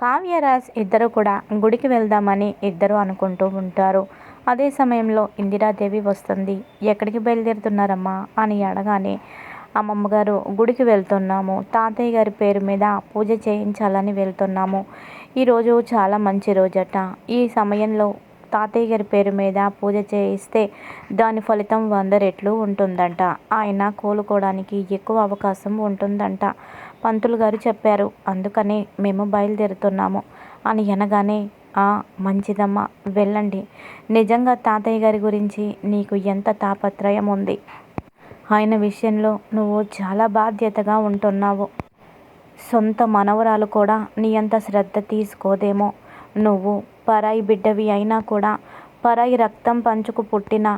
కావ్యరాజ్ ఇద్దరు కూడా గుడికి వెళ్దామని ఇద్దరు అనుకుంటూ ఉంటారు. అదే సమయంలో ఇందిరాదేవి వస్తుంది. ఎక్కడికి బయలుదేరుతున్నారమ్మా? అని అడగానే అమ్మమ్మ గారు గుడికి వెళ్తున్నాము. తాతయ్య గారి పేరు మీద పూజ చేయించాలని వెళ్తున్నాము. ఈరోజు చాలా మంచి రోజట. ఈ సమయంలో తాతయ్య గారి పేరు మీద పూజ చేయిస్తే దాని ఫలితం వంద రెట్లు ఉంటుందంట. ఆయన కోలుకోవడానికి ఎక్కువ అవకాశం ఉంటుందంట. పంతులు గారు చెప్పారు. అందుకనే మేము బయలుదేరుతున్నాము. అని అనగానే ఆ మంచిదమ్మా వెళ్ళండి. నిజంగా తాతయ్య గారి గురించి నీకు ఎంత తాపత్రయం ఉంది? ఆయన విషయంలో నువ్వు చాలా బాధ్యతగా ఉంటున్నావు. సొంత మనవరాలు కూడా నీ అంత శ్రద్ధ తీసుకోదేమో. నువ్వు పరాయి బిడ్డవి అయినా కూడా పరాయి రక్తం పంచుకు పుట్టిన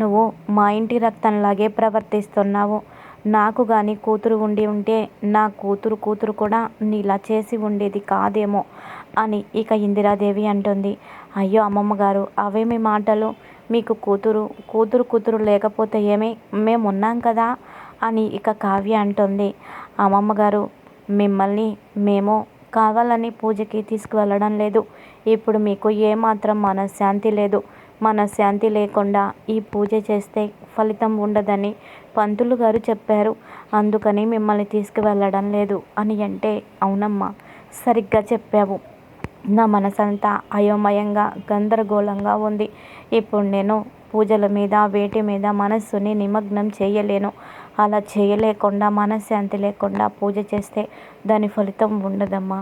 నువ్వు మా ఇంటి రక్తంలాగే ప్రవర్తిస్తున్నావు. నాకు కానీ కూతురు ఉండి ఉంటే నా కూతురు కూతురు కూడా నీలా చేసి ఉండేది కాదేమో అని ఇక ఇందిరాదేవి అంటుంది. అయ్యో అమ్మమ్మ గారు అవేమి మాటలు? మీకు కూతురు కూతురు కూతురు లేకపోతే ఏమి? మేము ఉన్నాం కదా అని ఇక కావ్య అంటుంది. అమ్మమ్మ గారు మిమ్మల్ని మేము కావాలని పూజకి తీసుకువెళ్ళడం లేదు. ఇప్పుడు మీకు ఏమాత్రం మనశ్శాంతి లేదు. మనశ్శాంతి లేకుండా ఈ పూజ చేస్తే ఫలితం ఉండదని పంతులు గారు చెప్పారు. అందుకని మిమ్మల్ని తీసుకువెళ్ళడం లేదు అని అంటే అవునమ్మా సరిగ్గా చెప్పావు. నా మనసంతా అయోమయంగా గందరగోళంగా ఉంది. ఇప్పుడు నేను పూజల మీద వేటి మీద మనస్సుని నిమగ్నం చేయలేను. అలా చేయలేకుండా మనశ్శాంతి లేకుండా పూజ చేస్తే దాని ఫలితం ఉండదమ్మా.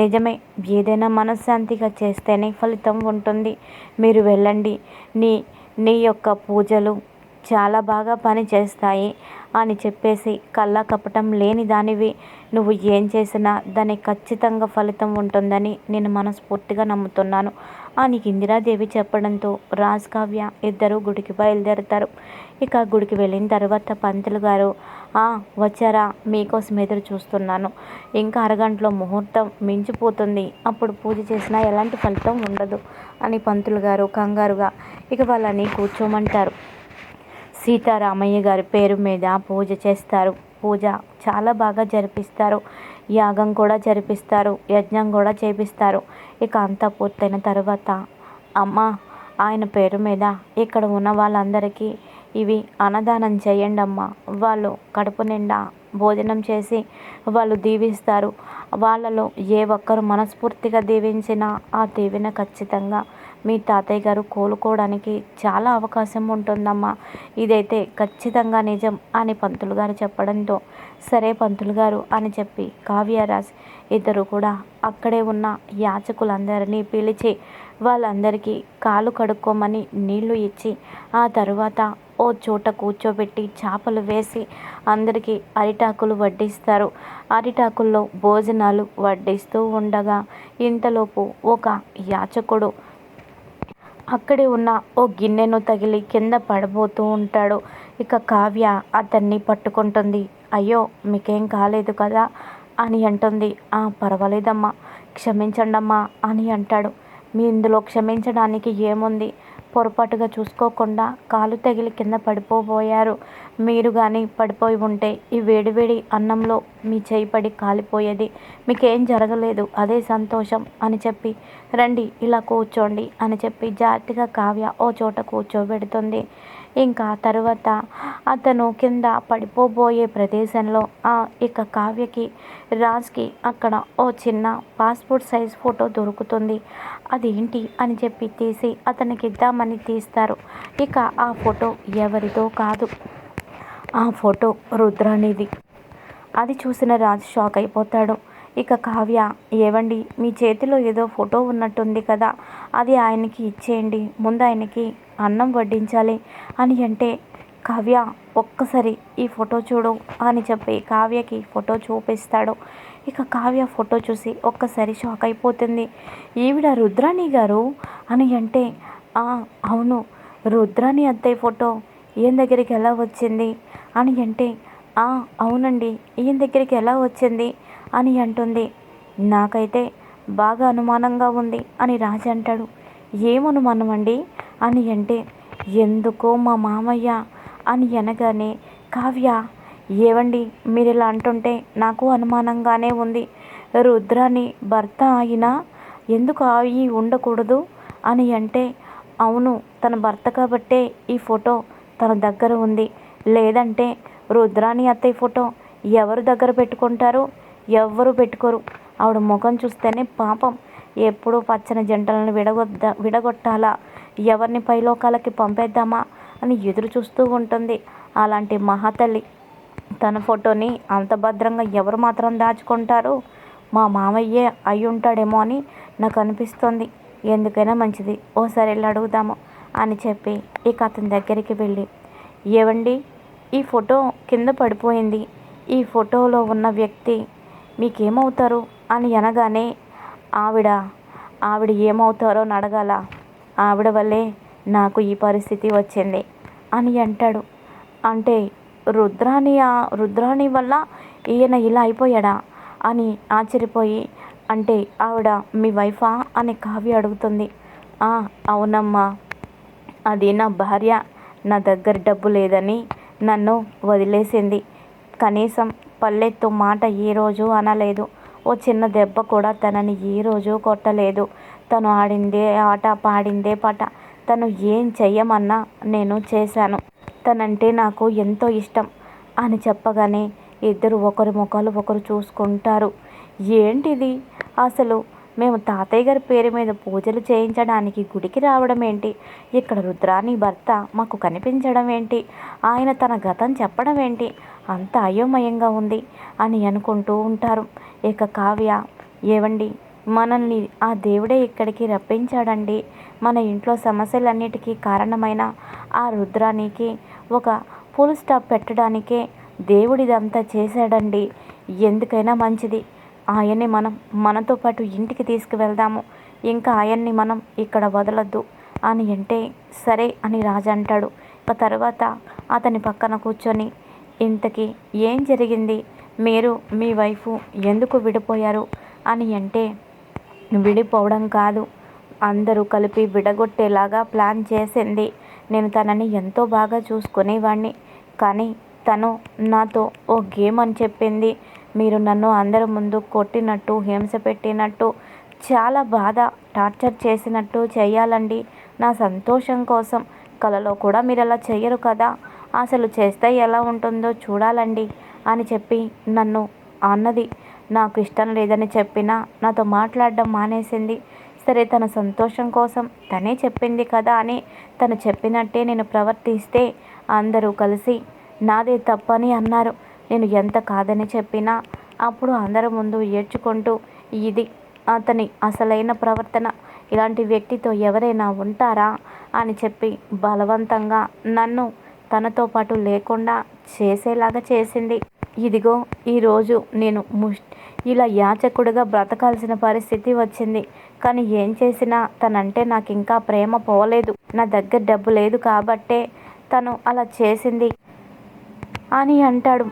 నిజమే ఏదైనా మనశ్శాంతిగా చేస్తేనే ఫలితం ఉంటుంది. మీరు వెళ్ళండి. నీ నీ యొక్క పూజలు చాలా బాగా పని చేస్తాయి అని చెప్పేసి కళ్ళ కపటం లేని దానివి. నువ్వు ఏం చేసినా దానికి ఖచ్చితంగా ఫలితం ఉంటుందని నేను మనస్ఫూర్తిగా నమ్ముతున్నాను అని ఇందిరాదేవి చెప్పడంతో రాజ్ కావ్య ఇద్దరు గుడికి బయలుదేరుతారు. ఇక గుడికి వెళ్ళిన తర్వాత పంతులు గారు వచ్చారా? మీకోసం ఎదురు చూస్తున్నాను. ఇంకా అరగంటలో ముహూర్తం మించిపోతుంది. అప్పుడు పూజ చేసినా ఎలాంటి ఫలితం ఉండదు అని పంతులు గారు కంగారుగా ఇక వాళ్ళని కూర్చోమంటారు. సీతారామయ్య గారి పేరు మీద పూజ చేస్తారు. పూజ చాలా బాగా జరిపిస్తారు. యాగం కూడా జరిపిస్తారు. యజ్ఞం కూడా చేపిస్తారు. ఇక అంతా పూర్తయిన తర్వాత అమ్మ ఆయన పేరు మీద ఇక్కడ ఉన్న వాళ్ళందరికీ ఇవి అన్నదానం చేయండి అమ్మ. వాళ్ళు కడుపు నిండా భోజనం చేసి వాళ్ళు దీవిస్తారు. వాళ్ళలో ఏ ఒక్కరు మనస్ఫూర్తిగా దీవించినా ఆ దీవెన ఖచ్చితంగా మీ తాతయ్య గారు కోలుకోవడానికి చాలా అవకాశం ఉంటుందమ్మా. ఇదైతే ఖచ్చితంగా నిజం అని పంతులు గారు చెప్పడంతో సరే పంతులు గారు అని చెప్పి కావ్యరాజ్ ఇద్దరు కూడా అక్కడే ఉన్న యాచకులందరినీ పిలిచి వాళ్ళందరికీ కాలు కడుక్కోమని నీళ్ళు ఇచ్చి ఆ తరువాత ఓ చోట కూర్చోబెట్టి చేపలు వేసి అందరికీ అరిటాకులు వడ్డిస్తారు. అరిటాకుల్లో భోజనాలు వడ్డిస్తూ ఉండగా ఇంతలోపు ఒక యాచకుడు అక్కడే ఉన్న ఓ గిన్నెను తగిలి కింద పడబోతూ ఉంటాడు. ఇక కావ్య అతన్ని పట్టుకుంటుంది. అయ్యో మీకేం కాలేదు కదా అని అంటుంది. ఆ పర్వాలేదమ్మా క్షమించండమ్మా అని అంటాడు. మీ ఇందులో క్షమించడానికి ఏముంది? పొరపాటుగా చూసుకోకుండా కాలు తగిలి కింద పడిపోబోయారు. మీరు కానీ పడిపోయి ఉంటే ఈ వేడివేడి అన్నంలో మీ చేయి పడి కాలిపోయేది. మీకేం జరగలేదు. అదే సంతోషం అని చెప్పి రండి ఇలా కూర్చోండి అని చెప్పి జాగ్రత్తగా కావ్య ఓ చోట కూర్చోబెడుతుంది. ఇంకా తరువాత అతను కింద పడిపోబోయే ప్రదేశంలో ఇక కావ్యకి రాజ్కి అక్కడ ఓ చిన్న పాస్పోర్ట్ సైజ్ ఫోటో దొరుకుతుంది. అదేంటి అని చెప్పి తీసి అతనికి ఇద్దామని తీస్తారు. ఇక ఆ ఫోటో ఎవరిదో కాదు. ఆ ఫోటో రుద్రానిది. అది చూసిన రాజు షాక్ అయిపోతాడు. ఇక కావ్య ఏవండి మీ చేతిలో ఏదో ఫోటో ఉన్నట్టుంది కదా అది ఆయనకి ఇచ్చేయండి ముందు ఆయనకి అన్నం వడ్డించాలి అని అంటే కావ్య ఒక్కసారి ఈ ఫోటో చూడు అని చెప్పి కావ్యకి ఫోటో చూపిస్తాడు. ఇక కావ్య ఫోటో చూసి ఒక్కసారి షాక్ అయిపోతుంది. ఈవిడ రుద్రాణి గారు? అని అంటే అవును రుద్రాణి అత్తయ్య ఫోటో ఈయన దగ్గరికి ఎలా వచ్చింది? అని అంటే అవునండి ఈయన దగ్గరికి ఎలా వచ్చింది? అని అంటుంది. నాకైతే బాగా అనుమానంగా ఉంది అని రాజు అంటాడు. ఏమనుమానం అండి? అని అంటే ఎందుకో మా మామయ్య అని అనగానే కావ్య ఏవండి? మీరు ఇలా అంటుంటే నాకు అనుమానంగానే ఉంది. రుద్రాని భర్త అయినా ఎందుకు అయి ఉండకూడదు? అని అంటే అవును తన భర్త కాబట్టే ఈ ఫోటో తన దగ్గర ఉంది. లేదంటే రుద్రాని అత్తయ్య ఫోటో ఎవరు దగ్గర పెట్టుకుంటారు? ఎవ్వరు పెట్టుకోరు. ఆవిడ ముఖం చూస్తేనే పాపం. ఎప్పుడూ పచ్చని జంటలను విడగొద్ద విడగొట్టాలా? ఎవరిని పైలోకాలకి పంపేద్దామా? అని ఎదురు చూస్తూ ఉంటుంది. అలాంటి మహాతల్లి తన ఫోటోని అంత భద్రంగా ఎవరు మాత్రం దాచుకుంటారు? మా మామయ్యే అయి ఉంటాడేమో అని నాకు అనిపిస్తుంది ఎందుకైనా మంచిది. ఓసారి వెళ్ళి అడుగుదాము అని చెప్పి ఇక అతని దగ్గరికి వెళ్ళి ఏవండి ఈ ఫోటో కింద పడిపోయింది. ఈ ఫోటోలో ఉన్న వ్యక్తి మీకేమవుతారు? అని అనగానే ఆవిడ ఆవిడ ఏమవుతారో అని అడగాల. ఆవిడ వల్లే నాకు ఈ పరిస్థితి వచ్చింది. అని అంటాడు. అంటే రుద్రాణి ఆ- రుద్రాణి వల్ల ఈయన ఇలా అయిపోయాడా? అని ఆశ్చర్యపోయి అంటే ఆవిడ మీ వైఫా? అని కావ్య అడుగుతుంది. "ఆ, అవునమ్మా. అది నా భార్య. నా దగ్గర డబ్బు లేదని నన్ను వదిలేసింది. కనీసం పల్లెత్తు మాట ఏ రోజు అనలేదు. ఓ చిన్న దెబ్బ కూడా తనని ఏ రోజు కొట్టలేదు. తను ఆడిందే ఆట పాడిందే పాట. తను ఏం చెయ్యమన్నా నేను చేశాను. తనంటే నాకు ఎంతో ఇష్టం అని చెప్పగానే ఇద్దరు ఒకరి ముఖాలు ఒకరు చూసుకుంటారు. ఏంటిది? అసలు మేము తాతయ్య గారి పేరు మీద పూజలు చేయించడానికి గుడికి రావడం ఏంటి? ఇక్కడ రుద్రాని భర్త మాకు కనిపించడం ఏంటి? ఆయన తన గతం చెప్పడం ఏంటి? అంత అయోమయంగా ఉంది అని అనుకుంటూ ఉంటారు. ఇక కావ్య ఏవండి? మనల్ని ఆ దేవుడే ఇక్కడికి రప్పించాడండి. మన ఇంట్లో సమస్యలన్నిటికీ కారణమైన ఆ రుద్రానికి ఒక ఫుల్ స్టాప్ పెట్టడానికే దేవుడిదంతా చేశాడండి. ఎందుకైనా మంచిది. ఆయన్ని మనం మనతో పాటు ఇంటికి తీసుకువెళ్దాము. ఇంకా ఆయన్ని మనం ఇక్కడ వదలొద్దు అని అంటే సరే అని రాజు అంటాడు. ఇక తర్వాత అతని పక్కన కూర్చొని ఇంతకీ ఏం జరిగింది? మీరు మీ వైఫ్ ఎందుకు విడిపోయారు? అని అంటే విడిపోవడం కాదు. అందరూ కలిపి విడగొట్టేలాగా ప్లాన్ చేసింది. నేను తనని ఎంతో బాగా చూసుకునేవాడిని కానీ తను నాతో ఓ గేమ్ అని చెప్పింది. మీరు నన్ను అందరి ముందు కొట్టినట్టు హింస పెట్టినట్టు చాలా బాధ టార్చర్ చేసినట్టు చేయాలండి. నా సంతోషం కోసం. కలలో కూడా మీరు అలా చేయరు కదా. అసలు చేస్తే ఎలా ఉంటుందో చూడాలండి అని చెప్పి నన్ను అన్నది. నాకు ఇష్టం లేదని చెప్పినా నాతో మాట్లాడడం మానేసింది. సరే తన సంతోషం కోసం తనే చెప్పింది కదా అని తను చెప్పినట్టే నేను ప్రవర్తిస్తే అందరూ కలిసి నాదే తప్పని అన్నారు. నేను ఎంత కాదని చెప్పినా అప్పుడు అందరి ముందు ఏడ్చుకుంటూ ఇది అతని అసలైన ప్రవర్తన. ఇలాంటి వ్యక్తితో ఎవరైనా ఉంటారా అని చెప్పి బలవంతంగా నన్ను తనతో పాటు లేకుండా చేసేలాగా చేసింది. ఇదిగో ఈరోజు నేను ముష్ ఇలా యాచకుడిగా బ్రతకాల్సిన పరిస్థితి వచ్చింది. కానీ ఏం చేసినా తనంటే నాకు ఇంకా ప్రేమ పోలేదు. నా దగ్గర డబ్బు లేదు కాబట్టే తను అలా చేసింది అని అంటాడు.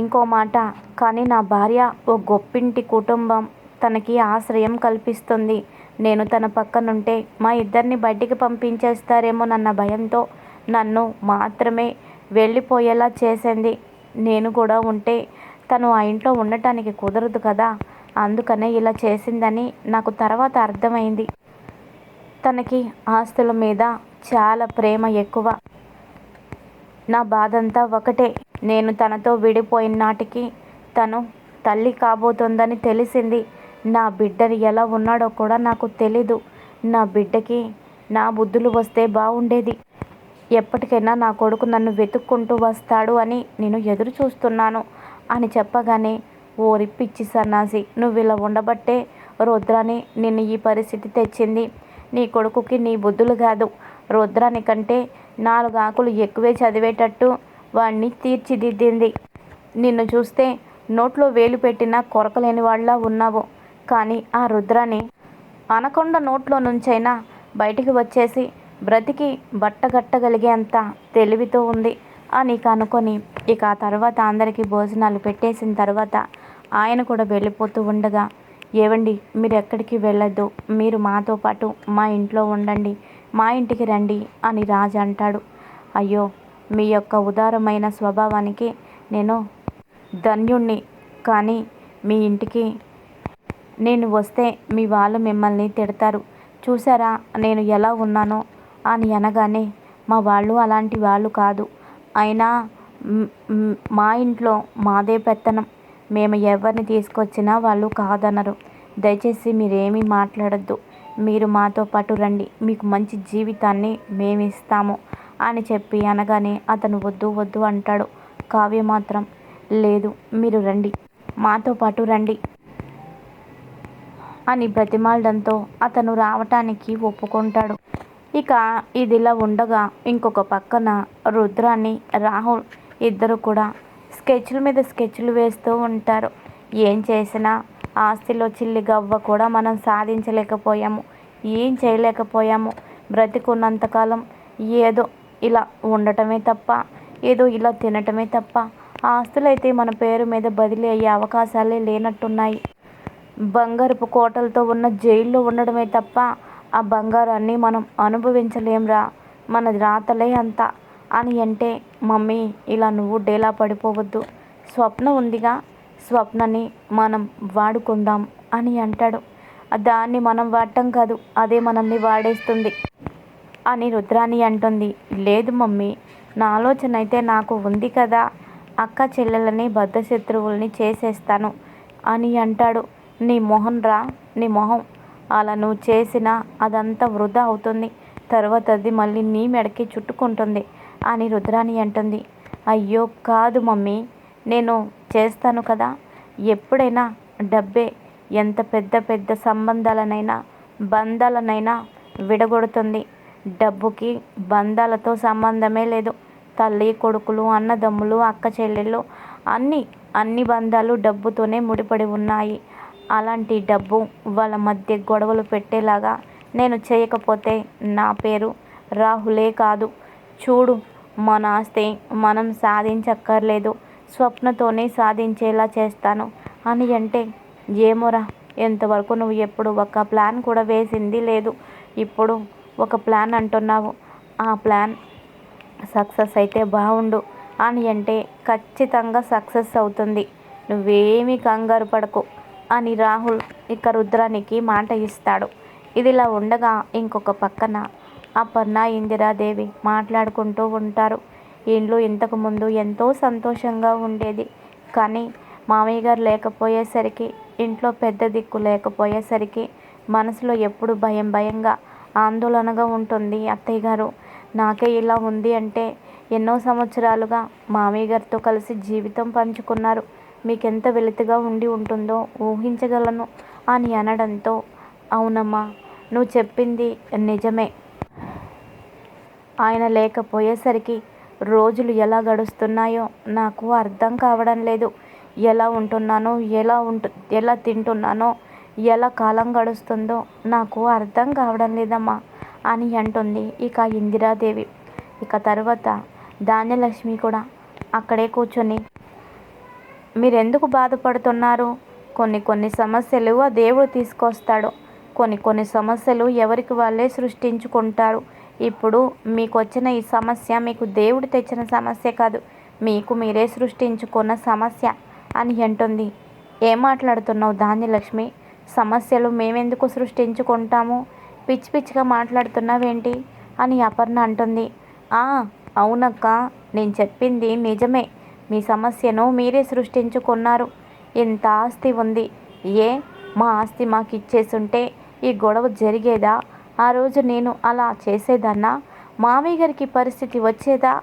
ఇంకో మాట. కానీ నా భార్య ఓ గొప్పింటి కుటుంబం. తనకి ఆశ్రయం కల్పిస్తుంది. నేను తన పక్కనుంటే మా ఇద్దరిని బయటికి పంపించేస్తారేమోనన్న భయంతో నన్ను మాత్రమే వెళ్ళిపోయేలా చేసింది. నేను కూడా ఉంటే తను ఆ ఇంట్లో ఉండటానికి కుదరదు కదా. అందుకనే ఇలా చేసిందని నాకు తర్వాత అర్థమైంది. తనకి ఆస్తుల మీద చాలా ప్రేమ ఎక్కువ. నా బాధంతా ఒకటే. నేను తనతో విడిపోయిన నాటికి తను తల్లి కాబోతోందని తెలిసింది. నా బిడ్డని ఎలా ఉన్నాడో కూడా నాకు తెలీదు. నా బిడ్డకి నా బుద్ధులు వస్తే బాగుండేది. ఎప్పటికైనా నా కొడుకు నన్ను వెతుక్కుంటూ వస్తాడు అని నేను ఎదురు చూస్తున్నాను అని చెప్పగానే ఓరి పిచ్చి సన్నాసి నువ్వు ఇలా ఉండబట్టే రుద్రాని నిన్ను ఈ పరిస్థితి తెచ్చింది. నీ కొడుకుకి నీ బుద్ధులు కాదు. రుద్రాని కంటే నాలుగు ఆకులు ఎక్కువే చదివేటట్టు వాణ్ణి తీర్చిదిద్దింది. నిన్ను చూస్తే నోట్లో వేలు పెట్టినా కొరకలేని వాళ్ళ ఉన్నావు. కానీ ఆ రుద్రాని అనకొండ నోట్లో నుంచైనా బయటికి వచ్చేసి బ్రతికి బట్టగట్టగలిగేంత తెలివితో ఉంది అని కనుకొని ఇక ఆ తర్వాత అందరికీ భోజనాలు పెట్టేసిన తర్వాత ఆయన కూడా వెళ్ళిపోతూ ఉండగా ఏవండి మీరు ఎక్కడికి వెళ్ళొద్దు మీరు మాతో పాటు మా ఇంట్లో ఉండండి మా ఇంటికి రండి అని రాజు అంటాడు. అయ్యో మీ యొక్క ఉదారమైన స్వభావానికి నేను ధన్యుణ్ణి కానీ మీ ఇంటికి నేను వస్తే మీ వాళ్ళు మిమ్మల్ని తిడతారు. చూసారా నేను ఎలా ఉన్నానో అని అనగానే మా వాళ్ళు అలాంటి వాళ్ళు కాదు. అయినా మా ఇంట్లో మాదే పెత్తనం. మేము ఎవరిని తీసుకొచ్చినా వాళ్ళు కాదనరు. దయచేసి మీరేమీ మాట్లాడద్దు. మీరు మాతో పాటు రండి. మీకు మంచి జీవితాన్ని మేము ఇస్తాము అని చెప్పి అనగానే అతను వద్దు వద్దు అంటాడు. కావ్య మాత్రం లేదు మీరు రండి. మాతో పాటు రండి అని బ్రతిమాలడంతో అతను రావటానికి ఒప్పుకుంటాడు. ఇక ఇదిలా ఉండగా ఇంకొక పక్కన రుద్రాని రాహుల్ ఇద్దరు కూడా స్కెచ్ల మీద స్కెచ్లు వేస్తూ ఉంటారు. ఏం చేసినా ఆస్తిలో చిల్లి గవ్వ కూడా మనం సాధించలేకపోయాము. ఏం చేయలేకపోయాము. బ్రతికున్నంతకాలం ఏదో ఇలా ఉండటమే తప్ప ఏదో ఇలా తినటమే తప్ప ఆస్తులైతే మన పేరు మీద బదిలీ అయ్యే అవకాశాలే లేనట్టున్నాయి. బంగారపు కోటలతో ఉన్న జైల్లో ఉండడమే తప్ప ఆ బంగారాన్ని మనం అనుభవించలేంరా. మన రాతలే అంత. అని అంటే మమ్మీ ఇలా నువ్వు డేలా పడిపోవద్దు. స్వప్న ఉందిగా. స్వప్నని మనం వాడుకుందాం అని అంటాడు. దాన్ని మనం వాడటం కాదు అదే మనల్ని వాడేస్తుంది అని రుద్రాణి అంటుంది. లేదు మమ్మీ నా ఆలోచన అయితే నాకు ఉంది కదా. అక్క చెల్లెలని బద్ధశత్రువుల్ని చేసేస్తాను అని అంటాడు. నీ మొహం రా నీ మొహం అలా నువ్వు చేసినా అదంతా వృధా అవుతుంది. తర్వాత అది మళ్ళీ నీ మెడకి చుట్టుకుంటుంది అని రుద్రాణి అంటుంది. అయ్యో కాదు మమ్మీ నేను చేస్తాను కదా. ఎప్పుడైనా డబ్బే ఎంత పెద్ద పెద్ద సంబంధాలనైనా బంధాలనైనా విడగొడుతుంది. డబ్బుకి బంధాలతో సంబంధమే లేదు. తల్లి కొడుకులు అన్నదమ్ములు అక్క చెల్లెళ్ళు అన్నీ అన్ని బంధాలు డబ్బుతోనే ముడిపడి ఉన్నాయి. అలాంటి డబ్బు వాళ్ళ మధ్య గొడవలు పెట్టేలాగా నేను చేయకపోతే నా పేరు రాహులే కాదు. చూడు మన ఆస్తి మనం సాధించక్కర్లేదు. స్వప్నతోనే సాధించేలా చేస్తాను. అని అంటే ఏమోరా ఎంతవరకు నువ్వు ఎప్పుడు ఒక ప్లాన్ కూడా వేసింది లేదు. ఇప్పుడు ఒక ప్లాన్ అంటున్నావు. ఆ ప్లాన్ సక్సెస్ అయితే బాగుండు అని అంటే ఖచ్చితంగా సక్సెస్ అవుతుంది. నువ్వేమీ కంగారు పడకు. అని రాహుల్ ఇక రుద్రానికి మాట ఇస్తాడు. ఇదిలా ఉండగా ఇంకొక పక్కన అపర్ణ ఇందిరాదేవి మాట్లాడుకుంటూ ఉంటారు. ఇంట్లో ఇంతకుముందు ఎంతో సంతోషంగా ఉండేది. కానీ మామయ్య గారు లేకపోయేసరికి ఇంట్లో పెద్ద దిక్కు లేకపోయేసరికి మనసులో ఎప్పుడు భయం భయంగా ఆందోళనగా ఉంటుంది అత్తయ్య గారు. నాకే ఇలా ఉంది అంటే ఎన్నో సంవత్సరాలుగా మామయ్య గారితో కలిసి జీవితం పంచుకున్నారు. మీకెంత వెలితిగా ఉండి ఉంటుందో ఊహించగలను అని అనడంతో అవునమ్మా నువ్వు చెప్పింది నిజమే. ఆయన లేకపోయేసరికి రోజులు ఎలా గడుస్తున్నాయో నాకు అర్థం కావడం లేదు. ఎలా ఉంటున్నానో ఎలా ఉంటు ఎలా తింటున్నానో ఎలా కాలం గడుస్తుందో నాకు అర్థం కావడం లేదమ్మా అని అంటుంది ఇక ఇందిరాదేవి. ఇక తర్వాత ధాన్యలక్ష్మి కూడా అక్కడే కూర్చొని మీరెందుకు బాధపడుతున్నారు? కొన్ని కొన్ని సమస్యలు ఆ దేవుడు తీసుకొస్తాడు. కొన్ని కొన్ని సమస్యలు ఎవరికి వాళ్ళే సృష్టించుకుంటారు. ఇప్పుడు మీకు వచ్చిన ఈ సమస్య మీకు దేవుడు తెచ్చిన సమస్య కాదు. మీకు మీరే సృష్టించుకున్న సమస్య అని అంటుంది. ఏం మాట్లాడుతున్నావు ధాన్యలక్ష్మి? సమస్యలు మేమెందుకు సృష్టించుకుంటాము? పిచ్చి పిచ్చిగా మాట్లాడుతున్నావేంటి? అని అపర్ణ అంటుంది. ఆ అవునక్క నేను చెప్పింది నిజమే. మీ సమస్యను మీరే సృష్టించుకున్నారు. ఇంత ఆస్తి ఉంది. ఏ? మా ఆస్తి మాకు ఇచ్చేసుంటే ఈ గొడవ జరిగేదా? ఆ రోజు నేను అలా చేసేదన్నా? మామయ్య గారికి పరిస్థితి వచ్చేదా?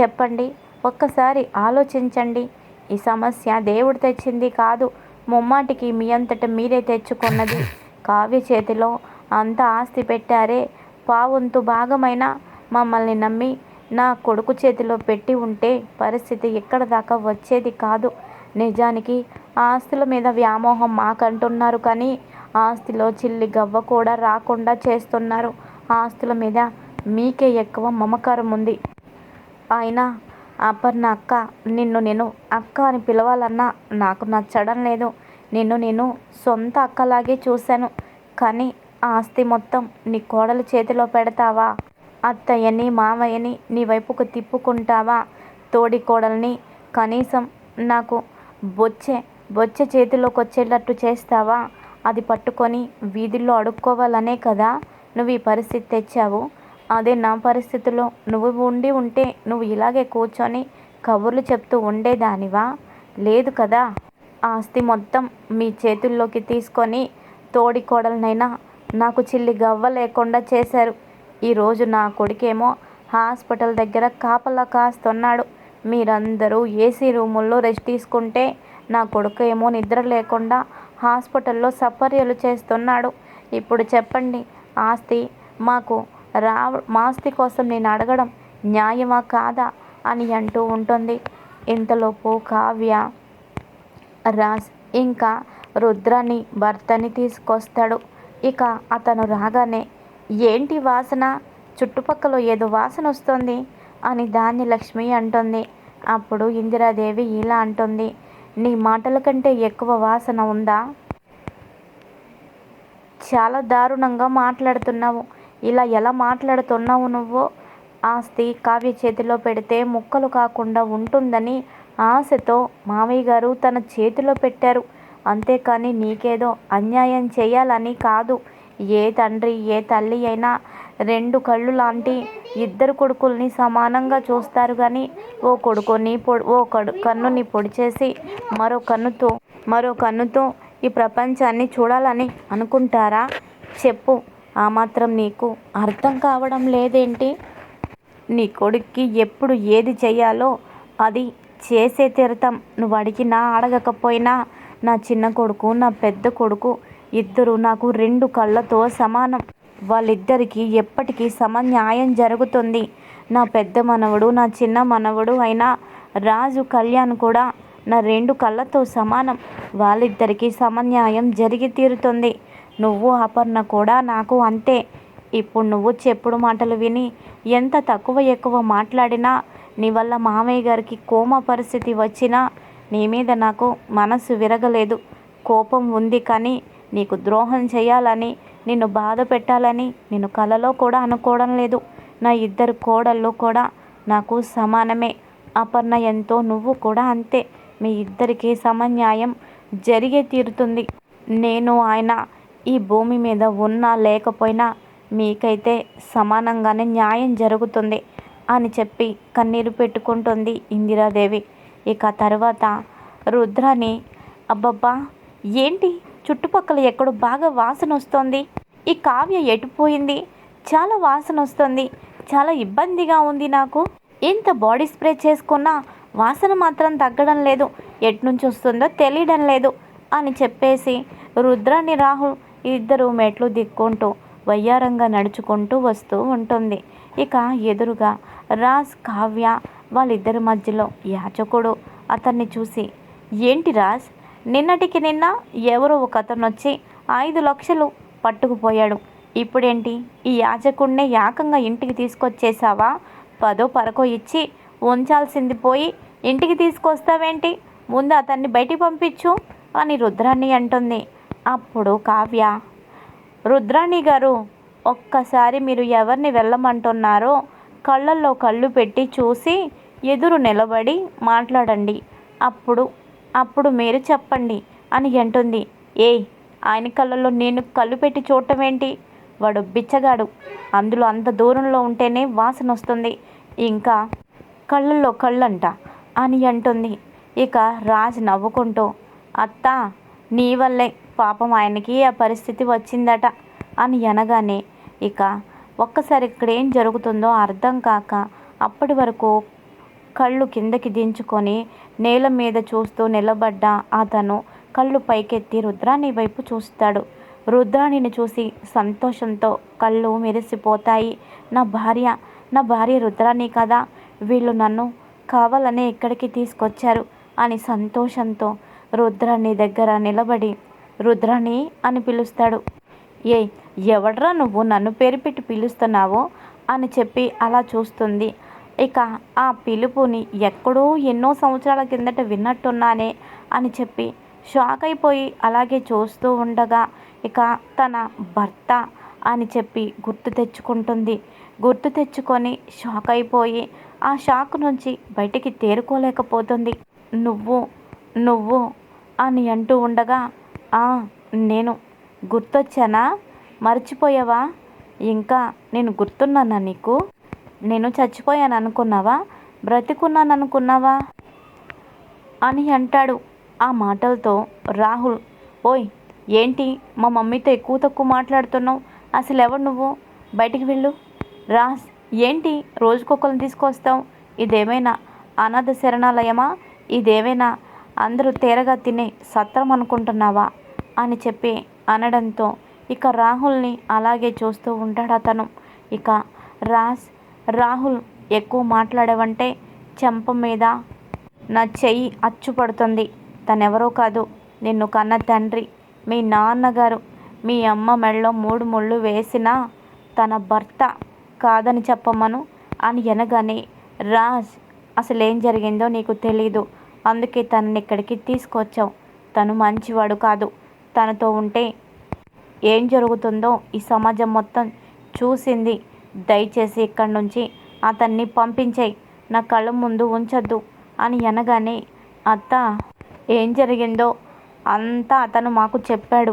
చెప్పండి. ఒక్కసారి ఆలోచించండి. ఈ సమస్య దేవుడు తెచ్చింది కాదు. ముమ్మాటికి మీ అంతట మీరే తెచ్చుకున్నది. కావ్య చేతిలో అంత ఆస్తి పెట్టారే. పావంతు భాగమైన మమ్మల్ని నమ్మి నా కొడుకు చేతిలో పెట్టి ఉంటే పరిస్థితి ఎక్కడ దాకా వచ్చేది కాదు. నిజానికి ఆస్తుల మీద వ్యామోహం మాకంటున్నారు కానీ ఆస్తిలో చిల్లి గవ్వ కూడా రాకుండా చేస్తున్నారు. ఆస్తుల మీద మీకే ఎక్కువ మమకారం ఉంది. అయినా అపర్ణ అక్క నిన్ను నేను అక్క అని పిలవాలన్నా నాకు నచ్చడం లేదు. నిన్ను నేను సొంత అక్కలాగే చూశాను. కానీ ఆస్తి మొత్తం నీ కోడలు చేతిలో పెడతావా? అత్తయ్యని మావయ్యని నీ వైపుకు తిప్పుకుంటావా? తోడి కోడల్ని కనీసం నాకు బొచ్చే బొచ్చే చేతిలోకి వచ్చేటట్టు చేస్తావా? అది పట్టుకొని వీధుల్లో అడుక్కోవాలనే కదా నువ్వు ఈ పరిస్థితి తెచ్చావు. అదే నా పరిస్థితిలో నువ్వు ఉండి ఉంటే నువ్వు ఇలాగే కూర్చొని కబుర్లు చెప్తూ ఉండేదానివా? లేదు కదా. ఆస్తి మొత్తం మీ చేతుల్లోకి తీసుకొని తోడి కోడలనైనా నాకు చిల్లి గవ్వ లేకుండా చేశారు. ఈరోజు నా కొడుకేమో హాస్పిటల్ దగ్గర కాపలా కాస్తున్నాడు. మీరందరూ ఏసీ రూముల్లో రెస్ట్ తీసుకుంటే నా కొడుకు ఏమో నిద్ర లేకుండా హాస్పిటల్లో సపర్యలు చేస్తున్నాడు. ఇప్పుడు చెప్పండి ఆస్తి మాకు రా మాస్తి కోసం నేను అడగడం న్యాయమా కాదా అని అంటూ ఉంటుంది. ఇంతలోపు కావ్య రాజ్ ఇంకా రుద్రని భర్తని తీసుకొస్తాడు. ఇక అతను రాగానే ఏంటి వాసన? చుట్టుపక్కల ఏదో వాసన వస్తుంది అని ధాన్యలక్ష్మి అంటుంది. అప్పుడు ఇందిరాదేవి ఇలా అంటుంది నీ మాటల కంటే ఎక్కువ వాసన ఉందా? చాలా దారుణంగా మాట్లాడుతున్నావు. ఇలా ఎలా మాట్లాడుతున్నావు నువ్వు ఆస్తి కావ్య చేతిలో పెడితే ముక్కలు కాకుండా ఉంటుందని ఆశతో మామయ్య గారు తన చేతిలో పెట్టారు. అంతేకాని నీకేదో అన్యాయం చేయాలని కాదు. ఏ తండ్రి ఏ తల్లి అయినా రెండు కళ్ళు లాంటి ఇద్దరు కొడుకుల్ని సమానంగా చూస్తారు కానీ ఓ కొడుకుని పొడి ఓ కడు కన్నుని పొడి చేసి మరో కన్నుతో మరో కన్నుతో ఈ ప్రపంచాన్ని చూడాలని అనుకుంటారా? చెప్పు. ఆ మాత్రం నీకు అర్థం కావడం లేదేంటి? నీ కొడుక్కి ఎప్పుడు ఏది చేయాలో అది చేసే తీరుతాం. నువ్వు అడిగినా అడగకపోయినా నా చిన్న కొడుకు నా పెద్ద కొడుకు ఇద్దరు నాకు రెండు కళ్ళతో సమానం. వాళ్ళిద్దరికీ ఎప్పటికీ సమన్యాయం జరుగుతుంది. నా పెద్ద మనవడు నా చిన్న మనవడు అయిన రాజు కళ్యాణ్ కూడా నా రెండు కళ్ళతో సమానం. వాళ్ళిద్దరికీ సమన్యాయం జరిగి తీరుతుంది. నువ్వు అపర్ణ కూడా నాకు అంతే. ఇప్పుడు నువ్వు చెప్పుడు మాటలు విని ఎంత తక్కువ ఎక్కువ మాట్లాడినా నీ వల్ల మామయ్య గారికి కోమ పరిస్థితి వచ్చినా నీ మీద నాకు మనసు విరగలేదు. కోపం ఉంది కానీ నీకు ద్రోహం చేయాలని నిన్ను బాధ పెట్టాలని నేను కలలో కూడా అనుకోవడం లేదు. నా ఇద్దరు కోడళ్ళు కూడా నాకు సమానమే. అపర్ణ ఎంతో నువ్వు కూడా అంతే. మీ ఇద్దరికీ సమన్యాయం జరిగే తీరుతుంది. నేను ఆయన ఈ భూమి మీద ఉన్నా లేకపోయినా మీకైతే సమానంగానే న్యాయం జరుగుతుంది అని చెప్పి కన్నీరు పెట్టుకుంటుంది ఇందిరాదేవి. ఇక తర్వాత రుద్రాని అబ్బబ్బా ఏంటి? చుట్టుపక్కల ఎక్కడో బాగా వాసన వస్తుంది. ఈ కావ్య ఎటుపోయింది చాలా వాసన వస్తుంది. చాలా ఇబ్బందిగా ఉంది నాకు. ఎంత బాడీ స్ప్రే చేసుకున్నా వాసన మాత్రం తగ్గడం లేదు. ఎట్నుంచి వస్తుందో తెలియడం లేదు అని చెప్పేసి రుద్రాని రాహుల్ ఇద్దరు మెట్లు దిక్కుంటూ వయ్యారంగా నడుచుకుంటూ వస్తూ ఉంటుంది. ఇక ఎదురుగా రాజ్ కావ్య వాళ్ళిద్దరి మధ్యలో యాచకుడు అతన్ని చూసి ఏంటి రాజ్? నిన్నటికి నిన్న ఎవరో ఒక అతను వచ్చి ఐదు లక్షలు పట్టుకుపోయాడు. ఇప్పుడేంటి? ఈ యాజకుడినే యాకంగా ఇంటికి తీసుకొచ్చేసావా పదో పరకో ఇచ్చి ఉంచాల్సింది పోయి ఇంటికి తీసుకొస్తావేంటి? ముందు అతన్ని బయటికి పంపించు అని రుద్రాణి అంటుంది. అప్పుడు కావ్య రుద్రాణి గారు ఒక్కసారి మీరు ఎవరిని వెళ్ళమంటున్నారో కళ్ళల్లో కళ్ళు పెట్టి చూసి ఎదురు నిలబడి మాట్లాడండి. అప్పుడు అప్పుడు మీరు చెప్పండి అని అంటుంది. ఏయ్ ఆయన కళ్ళల్లో నేను కళ్ళు పెట్టి చూడటం ఏంటి వాడు బిచ్చగాడు. అందులో అంత దూరంలో ఉంటేనే వాసన వస్తుంది. ఇంకా కళ్ళల్లో కళ్ళంట అని అంటుంది. ఇక రాజు నవ్వుకుంటూ అత్త నీ వల్లే పాపం ఆయనకి ఆ పరిస్థితి వచ్చిందట అని అనగానే ఇక ఒక్కసారి ఇక్కడ ఏం జరుగుతుందో అర్థం కాక అప్పటి వరకు కళ్ళు కిందకి దించుకొని నేల మీద చూస్తూ నిలబడ్డ అతను కళ్ళు పైకెత్తి రుద్రాణి వైపు చూస్తాడు. రుద్రాణిని చూసి సంతోషంతో కళ్ళు మెరిసిపోతాయి. నా భార్య నా భార్య రుద్రాణి కదా వీళ్ళు నన్ను కావాలనే ఇక్కడికి తీసుకొచ్చారు అని సంతోషంతో రుద్రాణి దగ్గర నిలబడి రుద్రాణి అని పిలుస్తాడు. ఏ ఎవడ్రా నువ్వు నన్ను పేరు పెట్టి పిలుస్తున్నావో అని చెప్పి అలా చూస్తుంది. ఇక ఆ పిలుపుని ఎక్కడో ఎన్నో సంవత్సరాల కిందట విన్నట్టున్నానే అని చెప్పి షాక్ అయిపోయి అలాగే చూస్తూ ఉండగా ఇక తన భర్త అని చెప్పి గుర్తు తెచ్చుకుంటుంది. గుర్తు తెచ్చుకొని షాక్ అయిపోయి ఆ షాక్ నుంచి బయటికి తేరుకోలేకపోతుంది. నువ్వు నువ్వు అని అంటూ ఉండగా నేను గుర్తొచ్చానా? మర్చిపోయావా? ఇంకా నేను గుర్తున్నానా నీకు? నేను చచ్చిపోయాను అనుకున్నావా బ్రతికున్నాను అనుకున్నావా అని అంటాడు ఆ మాటలతో రాహుల్. ఓయ్ ఏంటి మా మమ్మీతో ఎక్కువ తక్కువ మాట్లాడుతున్నావు? అసలు ఎవరు నువ్వు? బయటికి వెళ్ళు. రాస్ ఏంటి రోజుకొకరిని తీసుకొస్తావు? ఇదేమైనా అనాథ శరణాలయమా? ఇదేమైనా అందరూ తేరగా తినే సత్రం అనుకుంటున్నావా? అని చెప్పి అనడంతో ఇక రాహుల్ని అలాగే చూస్తూ ఉంటాడు అతను. ఇక రాస్ రాహుల్ ఎక్కువ మాట్లాడావంటే చెంప మీద నా చెయ్యి అచ్చుపడుతుంది. తనెవరో కాదు నిన్ను కన్న తండ్రి. మీ నాన్నగారు మీ అమ్మ మెడలో మూడు ముళ్ళు వేసినా తన భర్త కాదని చెప్పమను అని అనగానే రాజ్ అసలు ఏం జరిగిందో నీకు తెలీదు. అందుకే తనని ఇక్కడికి తీసుకొచ్చావు. తను మంచివాడు కాదు. తనతో ఉంటే ఏం జరుగుతుందో ఈ సమాజం మొత్తం చూసింది. దయచేసి ఇక్కడి నుంచి అతన్ని పంపించేయి. నా కళ్ళ ముందు ఉంచొద్దు అని అనగానే అత్త ఏం జరిగిందో అంతా అతను మాకు చెప్పాడు.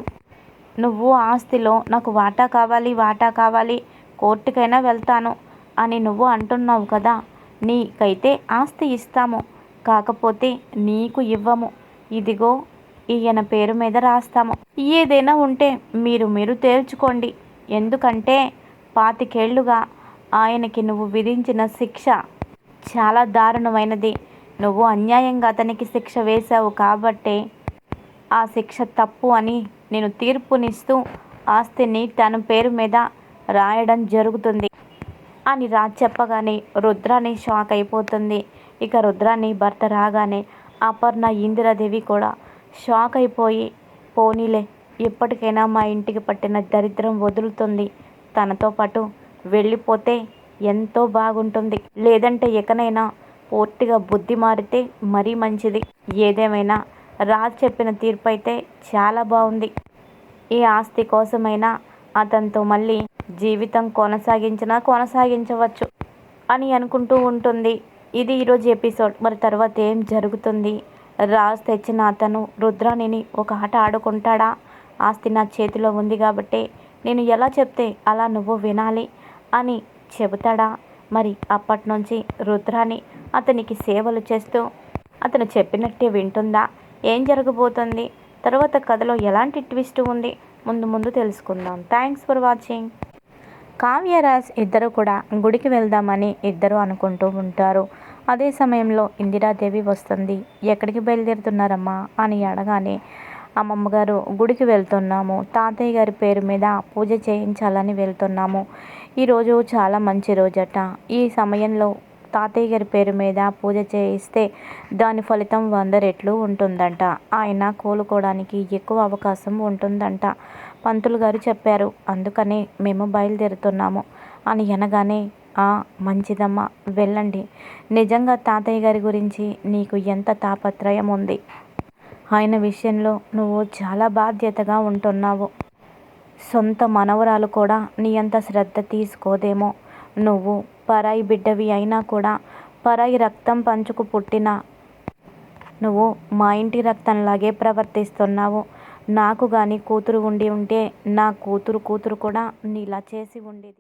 నువ్వు ఆస్తిలో నాకు వాటా కావాలి వాటా కావాలి కోర్టుకైనా వెళ్తాను అని నువ్వు అంటున్నావు కదా నీకైతే ఆస్తి ఇస్తాము. కాకపోతే నీకు ఇవ్వము. ఇదిగో ఈయన పేరు మీద రాస్తాము. ఏదైనా ఉంటే మీరు మీరు తేల్చుకోండి. ఎందుకంటే పాతికేళ్ళుగా ఆయనకి నువ్వు విధించిన శిక్ష చాలా దారుణమైనది. నువ్వు అన్యాయంగా అతనికి శిక్ష వేశావు కాబట్టే ఆ శిక్ష తప్పు అని నేను తీర్పునిస్తూ ఆస్తిని తన పేరు మీద రాయడం జరుగుతుంది. అని రాజ్ చెప్పగానే రుద్రాని షాక్ అయిపోతుంది. ఇక రుద్రాని భర్త రాగానే అపర్ణ ఇందిరాదేవి కూడా షాక్ అయిపోయి పోనీలే ఇప్పటికైనా మా ఇంటికి పట్టిన దరిద్రం వదులుతుంది. తనతో పాటు వెళ్ళిపోతే ఎంతో బాగుంటుంది. లేదంటే ఎకనైనా పూర్తిగా బుద్ధి మారితే మరీ మంచిది. ఏదేమైనా రాజ్ చెప్పిన తీర్పు అయితే చాలా బాగుంది. ఈ ఆస్తి కోసమైనా అతనితో మళ్ళీ జీవితం కొనసాగించినా కొనసాగించవచ్చు అని అనుకుంటూ ఉంటుంది. ఇది ఈరోజు ఎపిసోడ్. మరి తర్వాత ఏం జరుగుతుంది? రాజ్ తెచ్చిన అతను రుద్రాణిని ఒక ఆట ఆడుకుంటాడా? ఆస్తి నా చేతిలో ఉంది కాబట్టి నేను ఎలా చెప్తే అలా నువ్వు వినాలి అని చెబుతాడా? మరి అప్పటి నుంచి రుద్రాని అతనికి సేవలు చేస్తూ అతను చెప్పినట్టే వింటుందా? ఏం జరగబోతుంది? తర్వాత కథలో ఎలాంటి ట్విస్ట్ ఉంది? ముందు ముందు తెలుసుకుందాం. Thanks for watching. కావ్యరాజ్ ఇద్దరు కూడా గుడికి వెళ్దామని ఇద్దరు అనుకుంటూ ఉంటారు. అదే సమయంలో ఇందిరాదేవి వస్తుంది. ఎక్కడికి బయలుదేరుతున్నారమ్మా? అని అడగానే అమ్మమ్మ గారు గుడికి వెళ్తున్నాము. తాతయ్య గారి పేరు మీద పూజ చేయించాలని వెళ్తున్నాము. ఈరోజు చాలా మంచి రోజట. ఈ సమయంలో తాతయ్య గారి పేరు మీద పూజ చేయిస్తే దాని ఫలితం వంద రెట్లు ఉంటుందంట. ఆయన కోలుకోవడానికి ఎక్కువ అవకాశం ఉంటుందంట. పంతులు గారు చెప్పారు అందుకనే మేము బయలుదేరుతున్నాము. అని అనగానే ఆ మంచిదమ్మా వెళ్ళండి. నిజంగా తాతయ్య గారి గురించి నీకు ఎంత తాపత్రయం ఉంది? ఆయన విషయంలో నువ్వు చాలా బాధ్యతగా ఉంటున్నావు. సొంత మనవరాలు కూడా నీ అంత శ్రద్ధ తీసుకోదేమో. నువ్వు పరాయి బిడ్డవి అయినా కూడా పరాయి రక్తం పంచుకు పుట్టిన నువ్వు మా ఇంటి రక్తంలాగే ప్రవర్తిస్తున్నావు. నాకు కానీ కూతురు ఉండి ఉంటే నా కూతురు కూతురు కూడా నీలా చేసి ఉండేది.